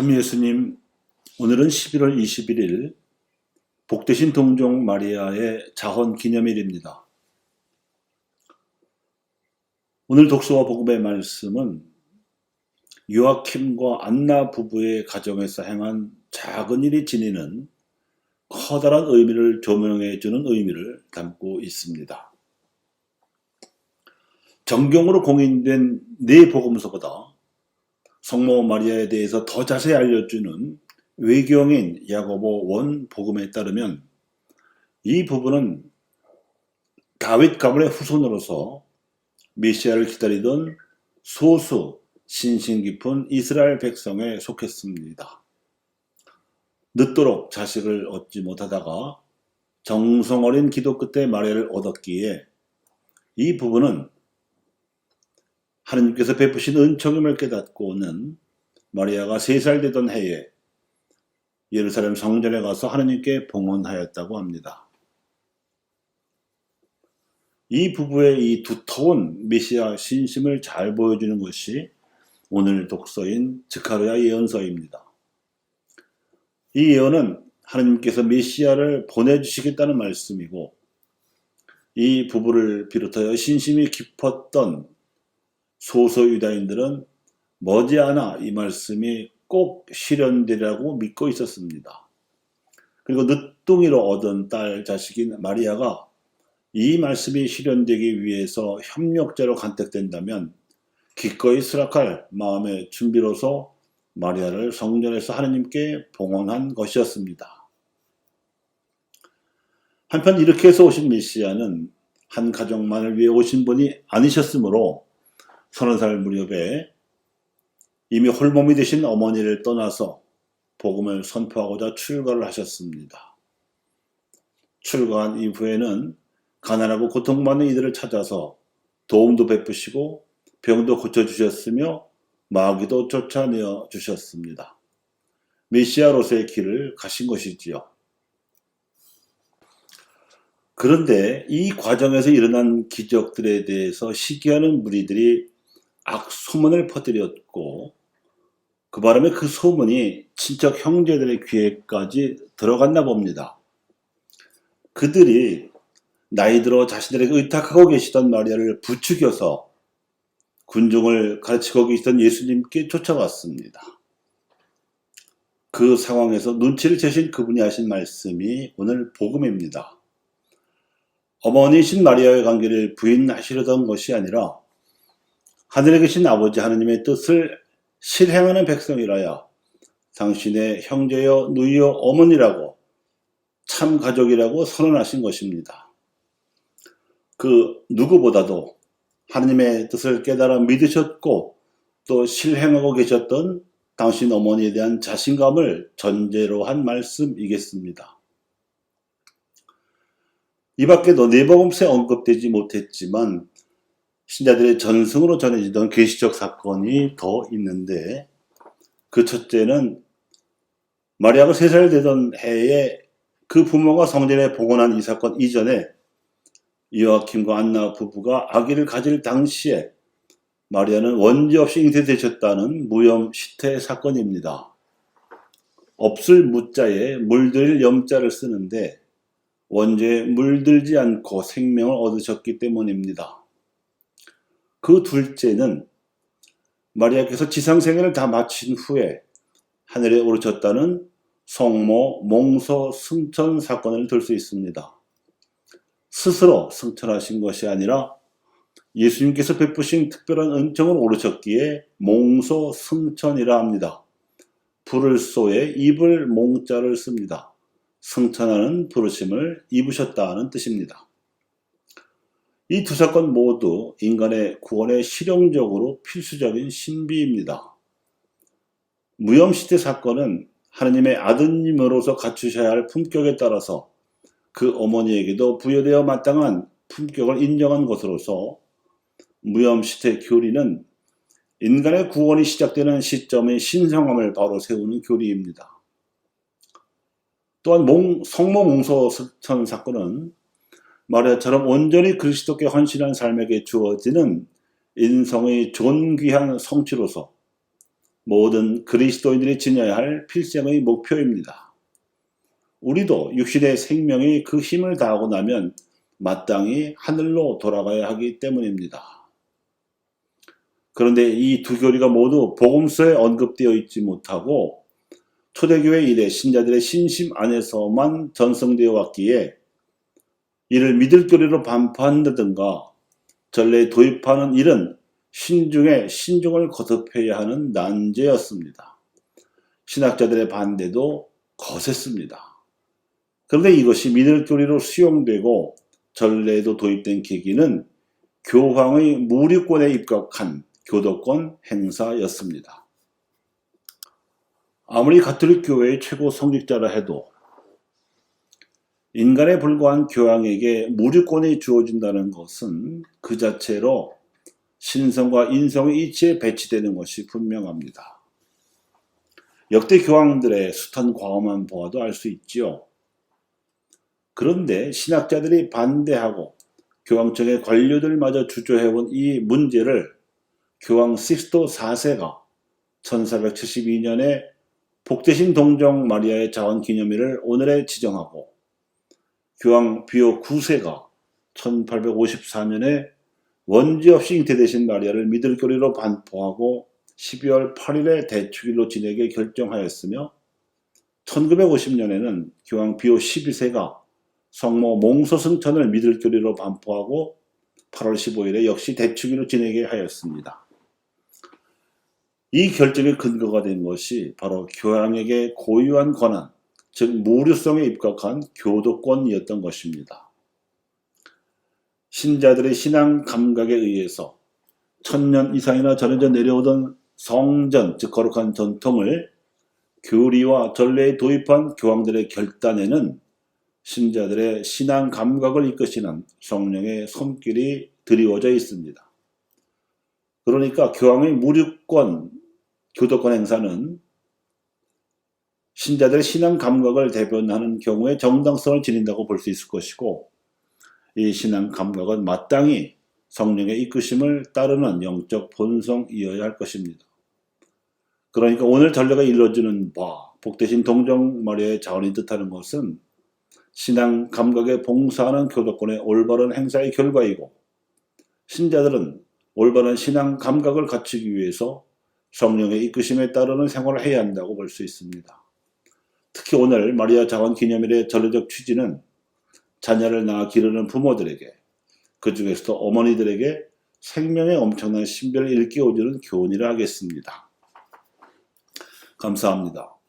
참 예수님, 오늘은 11월 21일 복되신 동종 마리아의 자헌 기념일입니다. 오늘 독서와 복음의 말씀은 요아킴과 안나 부부의 가정에서 행한 작은 일이 지니는 커다란 의미를 조명해 주는 의미를 담고 있습니다. 정경으로 공인된 네 복음서보다 성모 마리아에 대해서 더 자세히 알려주는 외경인 야고보 원 복음에 따르면 이 부분은 다윗 가문의 후손으로서 메시아를 기다리던 소수 신신 깊은 이스라엘 백성에 속했습니다. 늦도록 자식을 얻지 못하다가 정성 어린 기도 끝에 마리아를 얻었기에 이 부분은 하느님께서 베푸신 은총임을 깨닫고는 마리아가 세 살 되던 해에 예루살렘 성전에 가서 하느님께 봉헌하였다고 합니다. 이 부부의 이 두터운 메시아 신심을 잘 보여주는 것이 오늘 독서인 즈카르야 예언서입니다. 이 예언은 하느님께서 메시아를 보내주시겠다는 말씀이고 이 부부를 비롯하여 신심이 깊었던 소서 유다인들은 머지않아 이 말씀이 꼭 실현되리라고 믿고 있었습니다. 그리고 늦둥이로 얻은 딸 자식인 마리아가 이 말씀이 실현되기 위해서 협력자로 간택된다면 기꺼이 수락할 마음의 준비로서 마리아를 성전에서 하느님께 봉헌한 것이었습니다. 한편 이렇게 해서 오신 메시아는 한 가족만을 위해 오신 분이 아니셨으므로 서른 살 무렵에 이미 홀몸이 되신 어머니를 떠나서 복음을 선포하고자 출가를 하셨습니다. 출가한 이후에는 가난하고 고통받는 이들을 찾아서 도움도 베푸시고 병도 고쳐주셨으며 마귀도 쫓아내어 주셨습니다. 메시아로서의 길을 가신 것이지요. 그런데 이 과정에서 일어난 기적들에 대해서 시기하는 무리들이 악소문을 퍼뜨렸고 그 바람에 그 소문이 친척 형제들의 귀에까지 들어갔나 봅니다. 그들이 나이 들어 자신들에게 의탁하고 계시던 마리아를 부추겨서 군중을 가르치고 계시던 예수님께 쫓아갔습니다. 그 상황에서 눈치를 채신 그분이 하신 말씀이 오늘 복음입니다. 어머니신 마리아의 관계를 부인하시려던 것이 아니라 하늘에 계신 아버지 하느님의 뜻을 실행하는 백성이라야 당신의 형제여 누이여 어머니라고 참 가족이라고 선언하신 것입니다. 그 누구보다도 하느님의 뜻을 깨달아 믿으셨고 또 실행하고 계셨던 당신 어머니에 대한 자신감을 전제로 한 말씀이겠습니다. 이 밖에도 네버금스에 언급되지 못했지만 신자들의 전승으로 전해지던 계시적 사건이 더 있는데 그 첫째는 마리아가 세 살 되던 해에 그 부모가 성전에 복원한 이 사건 이전에 이와킴과 안나 부부가 아기를 가질 당시에 마리아는 원죄 없이 잉태되셨다는 무염 시태 사건입니다. 없을 무자에 물들 염자를 쓰는데 원죄에 물들지 않고 생명을 얻으셨기 때문입니다. 그 둘째는 마리아께서 지상생애를 다 마친 후에 하늘에 오르셨다는 성모 몽소 승천 사건을 들 수 있습니다. 스스로 승천하신 것이 아니라 예수님께서 베푸신 특별한 은총을 오르셨기에 몽소 승천이라 합니다. 불을 쏘에 입을 몽자를 씁니다. 승천하는 부르심을 입으셨다는 뜻입니다. 이 두 사건 모두 인간의 구원에 실용적으로 필수적인 신비입니다. 무염시대 사건은 하느님의 아드님으로서 갖추셔야 할 품격에 따라서 그 어머니에게도 부여되어 마땅한 품격을 인정한 것으로서 무염시대 교리는 인간의 구원이 시작되는 시점의 신성함을 바로 세우는 교리입니다. 또한 몽, 성모 몽소 천 사건은 마리아처럼 온전히 그리스도께 헌신한 삶에게 주어지는 인성의 존귀한 성취로서 모든 그리스도인들이 지녀야 할 필생의 목표입니다. 우리도 육신의 생명이 그 힘을 다하고 나면 마땅히 하늘로 돌아가야 하기 때문입니다. 그런데 이 두 교리가 모두 복음서에 언급되어 있지 못하고 초대교회 이래 신자들의 신심 안에서만 전성되어 왔기에 이를 믿을 교리로 반포한다든가 전례에 도입하는 일은 신중에 신중을 거듭해야 하는 난제였습니다. 신학자들의 반대도 거셌습니다. 그런데 이것이 믿을 교리로 수용되고 전례에도 도입된 계기는 교황의 무류권에 입각한 교도권 행사였습니다. 아무리 가톨릭 교회의 최고 성직자라 해도 인간에 불과한 교황에게 무류권이 주어진다는 것은 그 자체로 신성과 인성의 이치에 배치되는 것이 분명합니다. 역대 교황들의 숱한 과오만 보아도 알 수 있지요. 그런데 신학자들이 반대하고 교황청의 관료들마저 주저해온 이 문제를 교황 식스토 4세가 1472년에 복대신 동정 마리아의 자원 기념일을 오늘에 지정하고 교황 비오 9세가 1854년에 원지 없이 잉태되신 마리아를 믿을 교리로 반포하고 12월 8일에 대축일로 지내게 결정하였으며 1950년에는 교황 비오 12세가 성모 몽소승천을 믿을 교리로 반포하고 8월 15일에 역시 대축일로 지내게 하였습니다. 이 결정의 근거가 된 것이 바로 교황에게 고유한 권한, 즉 무료성에 입각한 교도권이었던 것입니다. 신자들의 신앙 감각에 의해서 천년 이상이나 전해져 내려오던 성전, 즉 거룩한 전통을 교리와 전례에 도입한 교황들의 결단에는 신자들의 신앙 감각을 이끄시는 성령의 손길이 드리워져 있습니다. 그러니까 교황의 무류권, 교도권 행사는 신자들의 신앙 감각을 대변하는 경우에 정당성을 지닌다고 볼 수 있을 것이고 이 신앙 감각은 마땅히 성령의 이끄심을 따르는 영적 본성이어야 할 것입니다. 그러니까 오늘 전례가 이루어지는 바, 복대신 동정 마리아의 자원이 뜻하는 것은 신앙 감각에 봉사하는 교도권의 올바른 행사의 결과이고 신자들은 올바른 신앙 감각을 갖추기 위해서 성령의 이끄심에 따르는 생활을 해야 한다고 볼 수 있습니다. 특히 오늘 마리아 자원 기념일의 전례적 취지는 자녀를 낳아 기르는 부모들에게 그 중에서도 어머니들에게 생명의 엄청난 신비를 일깨워주는 교훈이라 하겠습니다. 감사합니다.